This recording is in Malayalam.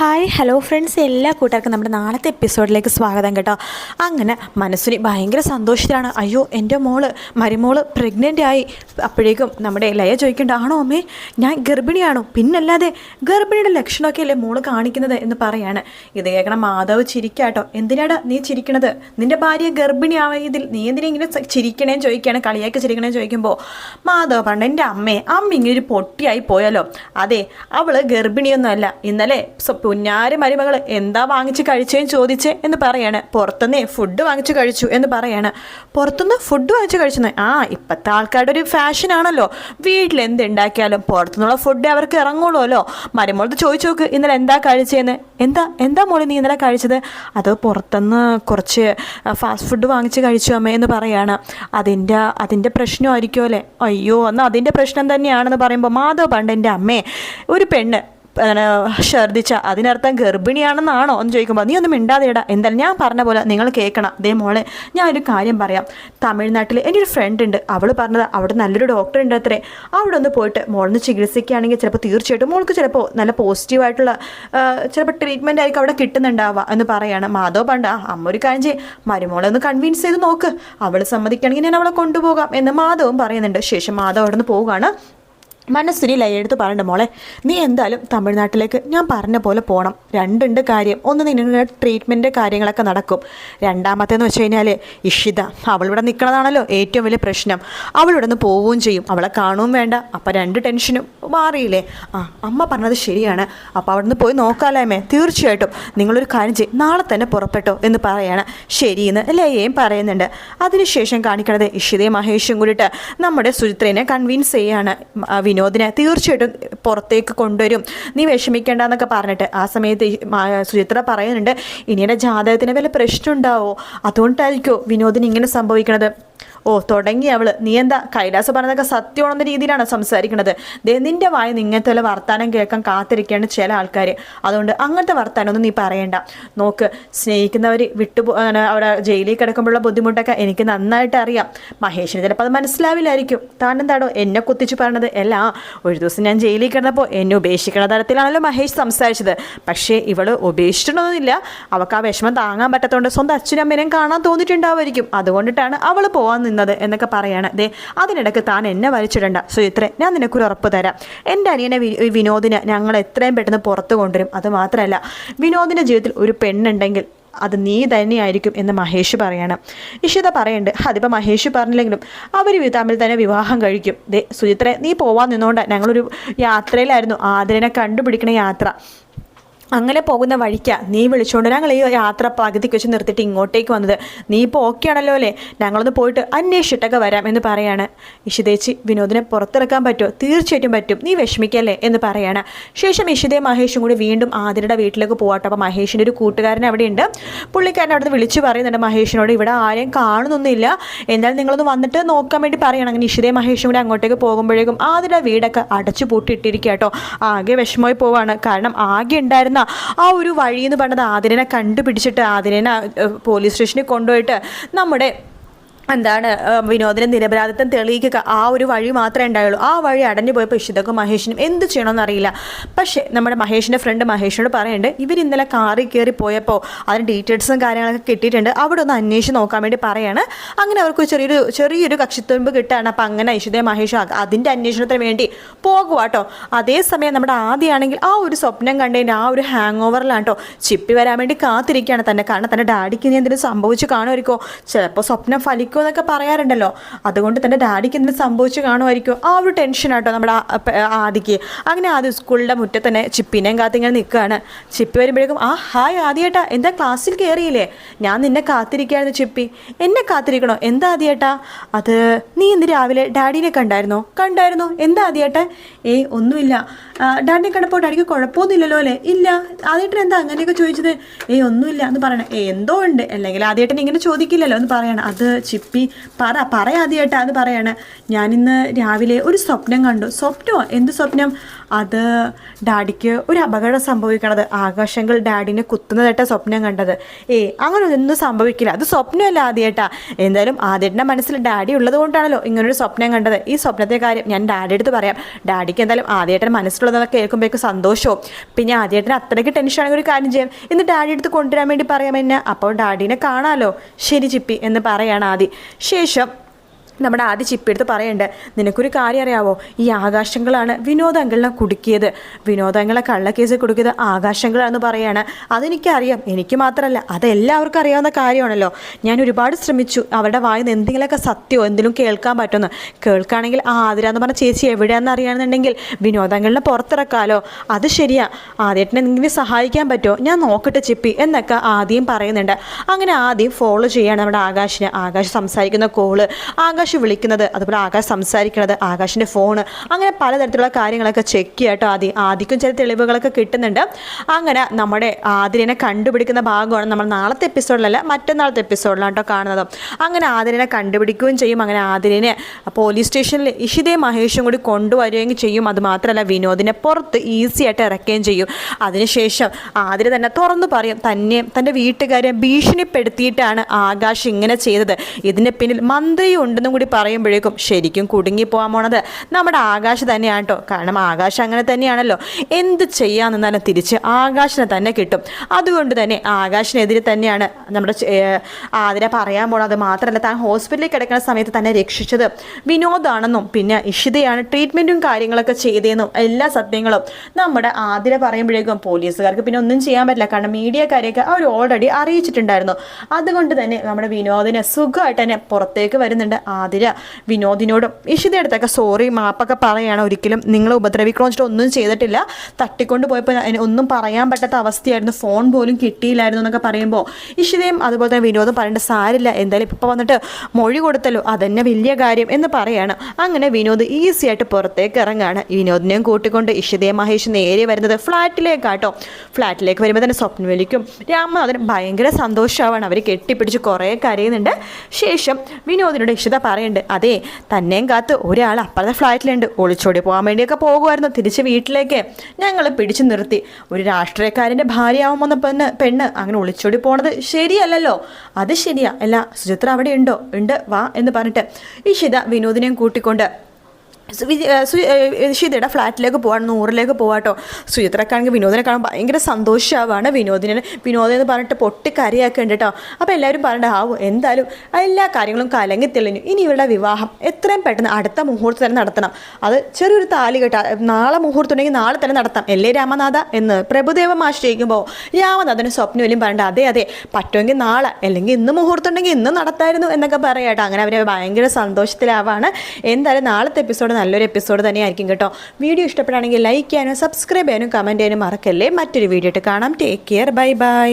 ഹായ് ഹലോ ഫ്രണ്ട്സ് എല്ലാ കൂട്ടുകാർക്കും നമ്മുടെ നാളത്തെ എപ്പിസോഡിലേക്ക് സ്വാഗതം കേട്ടോ. അങ്ങനെ മനസ്സിന് ഭയങ്കര സന്തോഷത്തിലാണ്. അയ്യോ എന്റെ മോൾ മരുമോൾ പ്രഗ്നന്റ് ആയി. അപ്പോഴേക്കും നമ്മുടെ ലയ ചോദിക്കേണ്ട ആണോ അമ്മേ? ഞാൻ ഗർഭിണിയാണോ? പിന്നല്ലാതെ ഗർഭിണിയുടെ ലക്ഷണമൊക്കെ അല്ലേ മോൾ കാണിക്കുന്നത് എന്ന് പറയാണ്. ഇത് കേൾക്കണം മാധവ് ചിരിക്കാട്ടോ എന്തിനാടാ നീ ചിരിക്കണത്? നിന്റെ ഭാര്യ ഗർഭിണിയായതിൽ നീ എന്തിനാ ഇങ്ങനെ ചിരിക്കണേന്ന് ചോദിക്കുകയാണ് കളിയാക്കി ചിരിക്കണേന്ന് ചോദിക്കുമ്പോൾ മാധവ് പണ്ട് എന്റെ അമ്മേ അമ്മ ഇങ്ങനെ ഒരു പൊട്ടിയായി പോയാലോ? അതെ അവൾ ഗർഭിണിയൊന്നുമല്ല. ഇന്നലെ പുന്നാര മരുമകൾ എന്താ വാങ്ങിച്ച് കഴിച്ചേന്ന് ചോദിച്ചേ? എന്ന് പറയാണ്. പുറത്തുനിന്നേ ഫുഡ് വാങ്ങിച്ച് കഴിച്ചു എന്ന് പറയാണ്. പുറത്തുനിന്ന് ഫുഡ് വാങ്ങിച്ച് കഴിച്ചെന്ന്? ആ ഇപ്പോഴത്തെ ആൾക്കാരുടെ ഒരു ഫാഷൻ ആണല്ലോ. വീട്ടിൽ എന്തുണ്ടാക്കിയാലും പുറത്തുനിന്നുള്ള ഫുഡ് അവർക്ക് ഇറങ്ങുള്ളൂല്ലോ. മരുമോളത്ത് ചോദിച്ചു നോക്ക് ഇന്നലെ എന്താ കഴിച്ചേന്ന്? എന്താ എന്താ മോളി നീ ഇന്നലെ കഴിച്ചത്? അത് പുറത്തുനിന്ന് കുറച്ച് ഫാസ്റ്റ് ഫുഡ് വാങ്ങിച്ച് കഴിച്ചു അമ്മ എന്ന് പറയാണ്. അതിന്റെ അതിന്റെ പ്രശ്നമായിരിക്കുമല്ലേ? അയ്യോ എന്നാൽ അതിന്റെ പ്രശ്നം തന്നെയാണെന്ന് പറയുമ്പോൾ മാധവ് പണ്ട് എന്റെ അമ്മേ ഒരു പെണ്ണ് പിന്നെ ഛർദിച്ച അതിനർത്ഥം ഗർഭിണിയാണെന്നാണോ എന്ന് ചോദിക്കുമ്പോൾ നീ ഒന്നും മിണ്ടാതെയിടാ. എന്തായാലും ഞാൻ പറഞ്ഞ പോലെ നിങ്ങൾ കേൾക്കണം. ദേ മോളെ ഞാൻ ഒരു കാര്യം പറയാം. തമിഴ്നാട്ടിൽ എന്റെ ഒരു ഫ്രണ്ട് ഉണ്ട്. അവൾ പറഞ്ഞത് അവിടെ നല്ലൊരു ഡോക്ടർ ഉണ്ട് അത്രേ. അവിടെ ഒന്ന് പോയിട്ട് മോളിന്ന് ചികിത്സിക്കുകയാണെങ്കിൽ ചിലപ്പോൾ തീർച്ചയായിട്ടും മോൾക്ക് ചിലപ്പോൾ നല്ല പോസിറ്റീവായിട്ടുള്ള ചിലപ്പോൾ ട്രീറ്റ്മെന്റ് ആയിരിക്കും അവിടെ കിട്ടുന്നുണ്ടാവുക എന്ന് പറയാണ് മാധവ് പണ്ട്. "ആ, അമ്മ ഒരു കാര്യം ചെയ്യും. മരുമോളെ ഒന്ന് കൺവിൻസ് ചെയ്ത് നോക്ക്. അവൾ സമ്മതിക്കുകയാണെങ്കിൽ ഞാൻ അവളെ കൊണ്ടുപോകാം എന്ന് മാധവും പറയുന്നുണ്ട്. ശേഷം മാധവ് അവിടെ നിന്ന് പോവുകയാണ്. മനസ്സിനി ലയെടുത്ത് പറയണ്ട മോളെ. നീ എന്തായാലും തമിഴ്നാട്ടിലേക്ക് ഞാൻ പറഞ്ഞ പോലെ പോകണം രണ്ടുണ്ട് കാര്യം. ഒന്ന് നിങ്ങളുടെ ട്രീറ്റ്മെന്റ് കാര്യങ്ങളൊക്കെ നടക്കും. രണ്ടാമത്തേന്ന് വെച്ച് കഴിഞ്ഞാൽ ഇഷിത അവളിവിടെ നിൽക്കണതാണല്ലോ ഏറ്റവും വലിയ പ്രശ്നം. അവളിവിടെ നിന്ന് പോവുകയും ചെയ്യും. അവളെ കാണുകയും വേണ്ട. അപ്പം രണ്ട് ടെൻഷനും മാറിയില്ലേ? ആ അമ്മ പറഞ്ഞത് ശരിയാണ്. അപ്പോൾ അവിടെ നിന്ന് പോയി നോക്കാലാമേ തീർച്ചയായിട്ടും. നിങ്ങളൊരു കാര്യം ചെയ്യും. നാളെ തന്നെ പുറപ്പെട്ടോ എന്ന് പറയാണ്. ശരിയെന്ന് ലയയും പറയുന്നുണ്ട്. അതിനുശേഷം കാണിക്കണത് ഇഷിതയും മഹേഷും കൂടിയിട്ട് നമ്മുടെ സുചിത്രേനെ കൺവിൻസ് ചെയ്യാണ് ആ വിനോദിനെ തീർച്ചയായിട്ടും പുറത്തേക്ക് കൊണ്ടുവരും. നീ വിഷമിക്കേണ്ട എന്നൊക്കെ പറഞ്ഞിട്ട് ആ സമയത്ത് സുചിത്ര പറയുന്നുണ്ട് ഇനിയുടെ ജാതകത്തിന് വല്ല പ്രശ്നം ഉണ്ടാവോ അതുകൊണ്ടായിരിക്കോ വിനോദിന് ഇങ്ങനെ സംഭവിക്കണത്. ഓ തുടങ്ങി അവൾ. നീ എന്താ കൈലാസ് പറഞ്ഞതൊക്കെ സത്യമാണെന്ന രീതിയിലാണ് സംസാരിക്കുന്നത്. ദേ നിന്റെ വായ വല്ല വർത്താനം കേൾക്കാൻ കാത്തിരിക്കുകയാണ് ചില ആൾക്കാർ അതുകൊണ്ട് അങ്ങനത്തെ വർത്താനമൊന്നും നീ പറയണ്ട. നോക്ക് സ്നേഹിക്കുന്നവർ വിട്ടു അവിടെ ജയിലിൽ കിടക്കുമ്പോഴുള്ള ബുദ്ധിമുട്ടൊക്കെ എനിക്ക് നന്നായിട്ട് അറിയാം. മഹേഷിന് ചിലപ്പോൾ അത് മനസ്സിലാവില്ലായിരിക്കും. താൻ എന്താണോ എന്നെ കുത്തിച്ച് പറഞ്ഞത് അല്ല ഒരു ദിവസം ഞാൻ ജയിലിൽ കിടന്നപ്പോൾ എന്നെ ഉപേക്ഷിക്കുന്ന തരത്തിലാണല്ലോ മഹേഷ് സംസാരിച്ചത്. പക്ഷേ ഇവൾ ഉപേക്ഷിച്ചിട്ടൊന്നുമില്ല. അവൾക്ക് ആ വിഷമം താങ്ങാൻ പറ്റാത്തതുകൊണ്ട് സ്വന്തം അച്ഛനും അമ്മേനെയും കാണാൻ തോന്നിയിട്ടുണ്ടാവുമായിരിക്കും. അതുകൊണ്ടിട്ടാണ് അവൾ പോകാൻ നിന്നത് എന്നൊക്കെ പറയാണ്. ദേ അതിനിടയ്ക്ക് താൻ എന്നെ വലിച്ചിടണ്ട. സുചിത്രെ ഞാൻ നിനക്കൊരു ഉറപ്പ് തരാം. എന്റെ അനിയനെ വിനോദിന് ഞങ്ങൾ എത്രയും പെട്ടെന്ന് പുറത്ത് കൊണ്ടുവരും. അത് മാത്രമല്ല വിനോദിന്റെ ജീവിതത്തിൽ ഒരു പെണ്ണുണ്ടെങ്കിൽ അത് നീ തന്നെയായിരിക്കും എന്ന് മഹേഷ് പറയാണ്. ഇഷിത പറയുണ്ട് അതിപ്പോൾ മഹേഷ് പറഞ്ഞില്ലെങ്കിലും അവർ തമ്മിൽ തന്നെ വിവാഹം കഴിക്കും. ദേ സുചിത്രെ നീ പോവാൻ നിന്നുകൊണ്ട് ഞങ്ങളൊരു യാത്രയിലായിരുന്നു. ആദരനെ കണ്ടുപിടിക്കണ യാത്ര. അങ്ങനെ പോകുന്ന വഴിക്ക നീ വിളിച്ചുകൊണ്ട് ഞങ്ങൾ ഈ യാത്ര പകുതിക്ക് വെച്ച് നിർത്തിയിട്ട് ഇങ്ങോട്ടേക്ക് വന്നത്. നീ ഇപ്പോൾ ഓക്കെ ആണല്ലോ അല്ലേ? ഞങ്ങളൊന്ന് പോയിട്ട് അന്വേഷിച്ചിട്ടൊക്കെ വരാം എന്ന് പറയാണ്. ഇഷിതേച്ചി വിനോദിനെ പുറത്തിറക്കാൻ പറ്റുമോ? തീർച്ചയായിട്ടും പറ്റും. നീ വിഷമിക്കല്ലേ എന്ന് പറയാണ്. ശേഷം ഇഷിതയും മഹേഷും കൂടി വീണ്ടും ആതിരയുടെ വീട്ടിലേക്ക് പോകട്ടെ അപ്പോൾ മഹേഷിന്റെ ഒരു കൂട്ടുകാരൻ അവിടെയുണ്ട്. പുള്ളിക്കാരൻ അവിടെ വിളിച്ചു പറയുന്നുണ്ട് മഹേഷിനോട് ഇവിടെ ആരെയും കാണുന്നൊന്നുമില്ല. എന്തായാലും നിങ്ങളൊന്ന് വന്നിട്ട് നോക്കാൻ വേണ്ടി പറയണം. അങ്ങനെ ഇഷിതയും മഹേഷും കൂടി അങ്ങോട്ടേക്ക് പോകുമ്പോഴേക്കും ആതിരയുടെ വീടൊക്കെ അടച്ചു പൂട്ടിയിട്ടിരിക്കുക കേട്ടോ ആകെ വിഷമമായി പോവാണ്. കാരണം ആകെ ഉണ്ടായിരുന്ന ആ ഒരു വഴി എന്ന് പറഞ്ഞത് ആതിരനെ കണ്ടുപിടിച്ചിട്ട് ആതിരനെ പോലീസ് സ്റ്റേഷനിൽ കൊണ്ടുപോയിട്ട് നമ്മുടെ എന്താണ് വിനോദിനെ നിരപരാധിത്വം തെളിയിക്കുക ആ ഒരു വഴി മാത്രമേ ഉണ്ടായുള്ളൂ. ആ വഴി അടഞ്ഞു പോയപ്പോൾ ഇഷിതക്കും മഹേഷിനും എന്ത് ചെയ്യണമെന്ന് അറിയില്ല. പക്ഷേ നമ്മുടെ മഹേഷിന്റെ ഫ്രണ്ട് മഹേഷിനോട് പറയുന്നുണ്ട് ഇവർ ഇന്നലെ കാറിൽ കയറി പോയപ്പോൾ അതിന് ഡീറ്റെയിൽസും കാര്യങ്ങളൊക്കെ കിട്ടിയിട്ടുണ്ട്. അവിടെ ഒന്ന് അന്വേഷിച്ച് നോക്കാൻ വേണ്ടി പറയാണ്. അങ്ങനെ അവർക്ക് ചെറിയൊരു ചെറിയൊരു കക്ഷിത്തുമ്പ് കിട്ടുകയാണ് അപ്പം അങ്ങനെ ഇഷിതയും മഹേഷും അതിന്റെ അന്വേഷണത്തിന് വേണ്ടി പോകുക കേട്ടോ അതേസമയം നമ്മുടെ ആദ്യമാണെങ്കിൽ ആ ഒരു സ്വപ്നം കണ്ടതിന്റെ ആ ഒരു ഹാങ് ഓവറിലാണ് കേട്ടോ ചിപ്പി വരാൻ വേണ്ടി കാത്തിരിക്കുകയാണ്. തന്നെ കാരണം തന്റെ ഡാഡിക്ക് ഇനി എന്തെങ്കിലും സംഭവിച്ചു കാണുമായിരിക്കോ ചിലപ്പോൾ സ്വപ്നം ഫലിക്കുമോ എന്നൊക്കെ പറയാറുണ്ടല്ലോ. അതുകൊണ്ട് തന്നെ ഡാഡിക്ക് എന്തെങ്കിലും സംഭവിച്ചു കാണുമായിരിക്കും. ആ ഒരു ടെൻഷനാട്ടോ നമ്മുടെ ആദിക്ക്. അങ്ങനെ ആദ്യം സ്കൂളിന്റെ മുറ്റത്ത് തന്നെ ചിപ്പിനെയും കാത്തിങ്ങനെ നിൽക്കുകയാണ് ചിപ്പി വരുമ്പോഴേക്കും ആ ഹായ് ആദ്യേട്ടാ എന്താ ക്ലാസ്സിൽ കയറിയില്ലേ ഞാൻ നിന്നെ കാത്തിരിക്കുകയായിരുന്നു ചിപ്പി. എന്നെ കാത്തിരിക്കണോ? എന്താ ആദ്യേട്ടാ? അത് നീ ഇന്ന് രാവിലെ ഡാഡിനെ കണ്ടായിരുന്നോ? കണ്ടായിരുന്നോ? എന്താ ആദ്യേട്ടാ? ഏയ് ഒന്നുമില്ല. ഡാഡിനെ കണ്ടപ്പോൾ ഡാഡിക്ക് കുഴപ്പമൊന്നുമില്ലല്ലോ അല്ലേ? ഇല്ല. ആദ്യേട്ടൻ എന്താ അങ്ങനെയൊക്കെ ചോദിച്ചത്? ഏയ് ഒന്നുമില്ല എന്ന് പറയണം. ഏ എന്തോ ഉണ്ട്. അല്ലെങ്കിൽ ആദ്യേട്ടൻ ഇങ്ങനെ ചോദിക്കില്ലല്ലോ എന്ന് പറയണം. അത് ചിപ്പി പറ പറ പറയാതെയായിട്ടാണ് പറയാണ്. ഞാനിന്ന് രാവിലെ ഒരു സ്വപ്നം കണ്ടു. സ്വപ്നമോ എന്ത് സ്വപ്നം? അത് ഡാഡിക്ക് ഒരു അപകടം സംഭവിക്കണത്. ആകാശങ്ങൾ ഡാഡിനെ കുത്തുന്നതായിട്ടാണ് സ്വപ്നം കണ്ടത്. ഏ അങ്ങനെ ഒന്നും സംഭവിക്കില്ല. അത് സ്വപ്നമല്ല ആദ്യമായിട്ടാ എന്തായാലും ആദ്യേട്ടന്റെ മനസ്സിൽ ഡാഡി ഉള്ളത് കൊണ്ടാണല്ലോ ഇങ്ങനൊരു സ്വപ്നം കണ്ടത്. ഈ സ്വപ്നത്തെ കാര്യം ഞാൻ ഡാഡി അടുത്ത് പറയാം. ഡാഡിക്ക് എന്തായാലും ആദ്യേട്ടൻ മനസ്സിലുള്ളതൊക്കെ കേൾക്കുമ്പോഴേക്കും സന്തോഷവും. പിന്നെ ആദ്യമായിട്ടിന് അത്രയ്ക്ക് ടെൻഷനാണെങ്കിൽ ഒരു കാര്യം ചെയ്യാം. ഇന്ന് ഡാഡി അടുത്ത് കൊണ്ടുവരാൻ വേണ്ടി പറയാം എന്നെ. അപ്പോൾ ഡാഡിനെ കാണാമല്ലോ ശരി ചിപ്പി എന്ന് പറയാണ് ആദ്യം ശേഷം നമ്മുടെ ആദ്യ ചിപ്പെടുത്ത് പറയുന്നുണ്ട് നിനക്കൊരു കാര്യം അറിയാവോ? ഈ ആകാശങ്ങളാണ് വിനോദ അങ്കിളിനെ കുടുക്കിയത്. വിനോദങ്ങളെ കള്ളക്കേസ് കുടുക്കിയത് ആകാശങ്ങളാണെന്ന് പറയാണ്. അതെനിക്കറിയാം. എനിക്ക് മാത്രമല്ല അതെല്ലാവർക്കും അറിയാവുന്ന കാര്യമാണല്ലോ. ഞാൻ ഒരുപാട് ശ്രമിച്ചു. അവരുടെ വായിൽ നിന്ന് എന്തെങ്കിലുമൊക്കെ സത്യമോ എന്തെങ്കിലും കേൾക്കാൻ പറ്റുമെന്ന്. കേൾക്കുകയാണെങ്കിൽ ആ ആതിര എന്ന് പറഞ്ഞ ചേച്ചി എവിടെയാണെന്ന് അറിയാണെന്നുണ്ടെങ്കിൽ വിനോദങ്ങളിനെ പുറത്തിറക്കാലോ. അത് ശരിയാ. ആദ്യേട്ടനെ എന്തെങ്കിലും സഹായിക്കാൻ പറ്റുമോ? ഞാൻ നോക്കട്ടെ ചിപ്പി എന്നൊക്കെ ആദ്യം പറയുന്നുണ്ട്. അങ്ങനെ ആദ്യം ഫോളോ ചെയ്യാണ് നമ്മുടെ ആകാശിനെ. ആകാശ് സംസാരിക്കുന്ന കോൾ. ആകാശ് വിളിക്കുന്നത് അതുപോലെ ആകാശ് സംസാരിക്കുന്നത് ആകാശിന്റെ ഫോണ് അങ്ങനെ പലതരത്തിലുള്ള കാര്യങ്ങളൊക്കെ ചെക്ക് ചെയ്യാട്ടോ. ആദ്യം ആദ്യം ചില തെളിവുകളൊക്കെ കിട്ടുന്നുണ്ട്. അങ്ങനെ നമ്മുടെ ആതിരനെ കണ്ടുപിടിക്കുന്ന ഭാഗമാണ് നമ്മൾ നാളത്തെ എപ്പിസോഡിലല്ല മറ്റന്നാളത്തെ എപ്പിസോഡിലാണ് കേട്ടോ കാണുന്നത്. അങ്ങനെ ആതിരനെ കണ്ടുപിടിക്കുകയും ചെയ്യും. അങ്ങനെ ആതിരനെ പോലീസ് സ്റ്റേഷനിൽ ഇഷിതയും മഹേഷും കൂടി കൊണ്ടുവരികയും ചെയ്യും. അത് മാത്രമല്ല വിനോദിനെ പുറത്ത് ഈസി ആയിട്ട് ഇറക്കുകയും ചെയ്യും. അതിനുശേഷം ആതിര തന്നെ തുറന്നു പറയും തന്നെ തന്റെ വീട്ടുകാരെ ഭീഷണിപ്പെടുത്തിയിട്ടാണ് ആകാശ് ഇങ്ങനെ ചെയ്തത്. ഇതിന് പിന്നിൽ മന്ത്രി ഉണ്ടെന്നും കൂടി പറയുമ്പോഴേക്കും ശരിക്കും കുടുങ്ങി പോകാൻ പോണത് നമ്മുടെ ആകാശ് തന്നെയാണ് കേട്ടോ കാരണം ആകാശ് അങ്ങനെ തന്നെയാണല്ലോ. എന്ത് ചെയ്യാൻ നിന്നാലും തിരിച്ച് ആകാശിനെ തന്നെ കിട്ടും. അതുകൊണ്ട് തന്നെ ആകാശിനെതിരെ തന്നെയാണ് നമ്മുടെ ആതിര പറയാൻ പോണത്. മാത്രമല്ല താൻ ഹോസ്പിറ്റലിൽ കിടക്കുന്ന സമയത്ത് തന്നെ രക്ഷിച്ചത് വിനോദാണെന്നും പിന്നെ ഇഷിതയാണ് ട്രീറ്റ്മെന്റും കാര്യങ്ങളൊക്കെ ചെയ്തതെന്നും എല്ലാ സത്യങ്ങളും നമ്മുടെ ആതിര പറയുമ്പോഴേക്കും പോലീസുകാർക്ക് പിന്നെ ഒന്നും ചെയ്യാൻ പറ്റില്ല. കാരണം മീഡിയക്കാരെയൊക്കെ അവർ ഓൾറെഡി അറിയിച്ചിട്ടുണ്ടായിരുന്നു. അതുകൊണ്ട് തന്നെ നമ്മുടെ വിനോദിനെ സുഖമായിട്ട് തന്നെ പുറത്തേക്ക് വരുന്നുണ്ട്. ആതിര വിനോദിനോടും. ഇഷിതയുടെ അടുത്തൊക്കെ സോറി മാപ്പൊക്കെ പറയുകയാണ് ഒരിക്കലും നിങ്ങൾ ഉപദ്രവിക്കണമെന്ന് ഒന്നും ചെയ്തിട്ടില്ല. തട്ടിക്കൊണ്ട് പോയപ്പോൾ ഒന്നും പറയാൻ പറ്റാത്ത അവസ്ഥയായിരുന്നു. ഫോൺ പോലും കിട്ടിയില്ലായിരുന്നു എന്നൊക്കെ പറയുമ്പോൾ ഇഷിതയും അതുപോലെ തന്നെ വിനോദം പറയേണ്ട സാരില്ല. എന്തായാലും ഇപ്പോൾ വന്നിട്ട് മൊഴി കൊടുത്തല്ലോ. അതന്നെ വലിയ കാര്യം എന്ന് പറയാണ്. അങ്ങനെ വിനോദ് ഈസി ആയിട്ട് പുറത്തേക്ക് ഇറങ്ങാണ്. വിനോദിനെയും കൂട്ടിക്കൊണ്ട് ഇഷിതയും മഹേഷ് നേരെ വരുന്നത് ഫ്ലാറ്റിലേക്കാട്ടോ. ഫ്ലാറ്റിലേക്ക് വരുമ്പോൾ തന്നെ സ്വപ്നം സ്വപ്നവലിക്കും അതിന് ഭയങ്കര സന്തോഷമാവാണ് അവർ കെട്ടിപ്പിടിച്ച് കുറേ കരയുന്നുണ്ട്. ശേഷം വിനോദിനോട് ഇഷിത പറയുന്നുണ്ട്. അതെ തന്നെയും കാത്ത് ഒരാൾ അപ്പുറത്തെ ഫ്ലാറ്റിലുണ്ട്. ഒളിച്ചോടി പോകാൻ വേണ്ടിയൊക്കെ പോകുമായിരുന്നു തിരിച്ച് വീട്ടിലേക്ക്. ഞങ്ങൾ പിടിച്ചു നിർത്തി. ഒരു രാഷ്ട്രീയക്കാരന്റെ ഭാര്യയാവുമെന്ന പെണ്ണ് പെണ്ണ് അങ്ങനെ ഒളിച്ചോടി പോണത് ശരിയല്ലല്ലോ. അത് ശരിയാ. അല്ല സുചിത്ര അവിടെ ഉണ്ടോ? ഉണ്ട് വാ എന്ന് പറഞ്ഞിട്ട് ഇഷിത വിനോദിനെയും കൂട്ടിക്കൊണ്ട് ഷിതയുടെ ഫ്ലാറ്റിലേക്ക് പോവാണ് നൂറിലേക്ക് പോവാട്ടോ. സുചിത്രക്കാണെങ്കിൽ വിനോദിനെ കാണാൻ ഭയങ്കര സന്തോഷമാവാണ് വിനോദിനെ. വിനോദം എന്ന് പറഞ്ഞിട്ട് പൊട്ടി കരയാക്കുന്നുണ്ട് കേട്ടോ അപ്പോൾ എല്ലാവരും പറഞ്ഞിട്ട് ആവും എന്തായാലും എല്ലാ കാര്യങ്ങളും കലങ്ങി തെളിഞ്ഞു. ഇനി ഇവരുടെ വിവാഹം എത്രയും പെട്ടെന്ന് അടുത്ത മുഹൂർത്തം തന്നെ നടത്തണം. അത് ചെറിയൊരു താലി കേട്ടോ നാളെ മുഹൂർത്തം ഉണ്ടെങ്കിൽ നാളെ തന്നെ നടത്താം. അല്ലേ രാമനാഥ എന്ന് പ്രഭുദേവം ആശ്രയിക്കുമ്പോൾ രാമനാഥന് സ്വപ്നം വലിയ പറഞ്ഞിട്ട് അതെ അതെ പറ്റുമെങ്കിൽ നാളെ അല്ലെങ്കിൽ ഇന്ന് മുഹൂർത്തം ഉണ്ടെങ്കിൽ ഇന്ന് നടത്തായിരുന്നു എന്നൊക്കെ പറയാട്ടോ. അങ്ങനെ അവരെ ഭയങ്കര സന്തോഷത്തിലാവാണ്. എന്തായാലും നാളത്തെ എപ്പിസോഡ് നല്ലൊരു എപ്പിസോഡ് തന്നെയായിരിക്കും കേട്ടോ. വീഡിയോ ഇഷ്ടപ്പെടുകയാണെങ്കിൽ ലൈക്ക് ചെയ്യാനും സബ്സ്ക്രൈബ് ചെയ്യാനും കമന്റ് ചെയ്യാനും മറക്കല്ലേ. മറ്റൊരു വീഡിയോ ഇട്ട് കാണാം. Take care bye bye